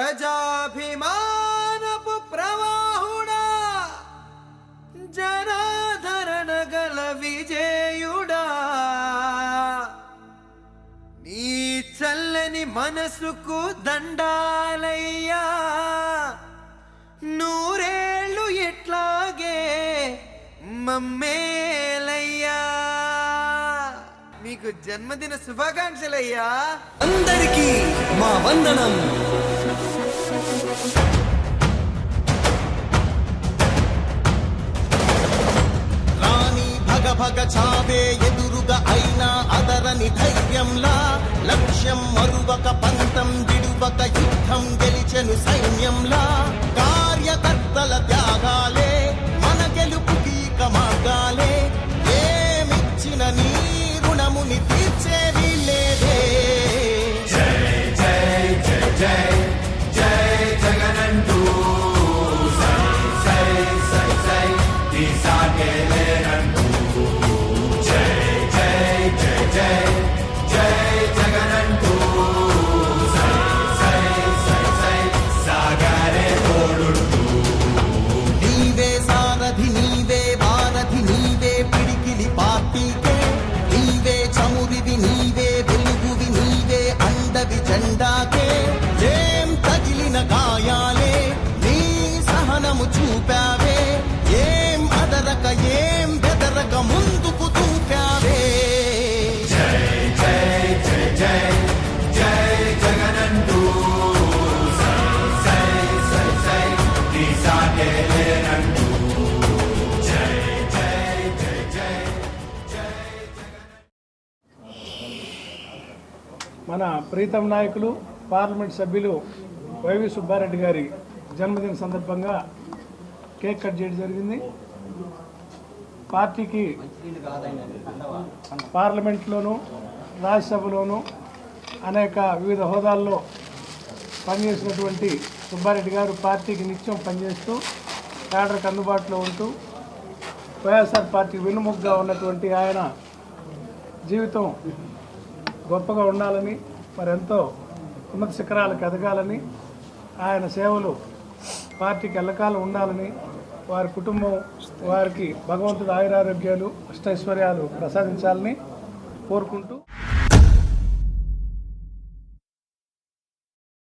ప్రజాభిమానపు ప్రవాహుడా జనాధరణ గల విజేయుడా. నీ చల్లని మనసుకు దండాలయ్యా. నూరేళ్ళు ఎట్లాగే మమ్మేలయ్యా. మీకు జన్మదిన శుభాకాంక్షలయ్యా. అందరికీ మా వందనం. రాణి భగ భగ చావే ఎదురుగా అయినా అదరని ధైర్యంలా లక్ష్యం మరువక పంతం విడువక యుద్ధం గెలిచెను సై నీవే వెలుగువి నీవే అండవి జెండాకే ఏం తగిలిన గాయాలే మన ప్రీతం నాయకులు పార్లమెంట్ సభ్యులు వైవి సుబ్బారెడ్డి గారి జన్మదిన సందర్భంగా కేక్ కట్ చేయడం జరిగింది. పార్టీకి పార్లమెంట్లోనూ రాజ్యసభలోనూ అనేక వివిధ హోదాల్లో పనిచేసినటువంటి సుబ్బారెడ్డి గారు పార్టీకి నిత్యం పనిచేస్తూ కేడర్కి అందుబాటులో ఉంటూ వైఎస్ఆర్ పార్టీ వెన్నుముగ్గా ఉన్నటువంటి ఆయన జీవితం గొప్పగా ఉండాలని మరి ఎంతో ఉన్నత శిఖరాలకు ఎదగాలని ఆయన సేవలు పార్టీకి ఎల్లకాలం ఉండాలని వారి కుటుంబం వారికి భగవంతుడు ఆయురారోగ్యాలు అష్టైశ్వర్యాలు ప్రసాదించాలని కోరుకుంటూ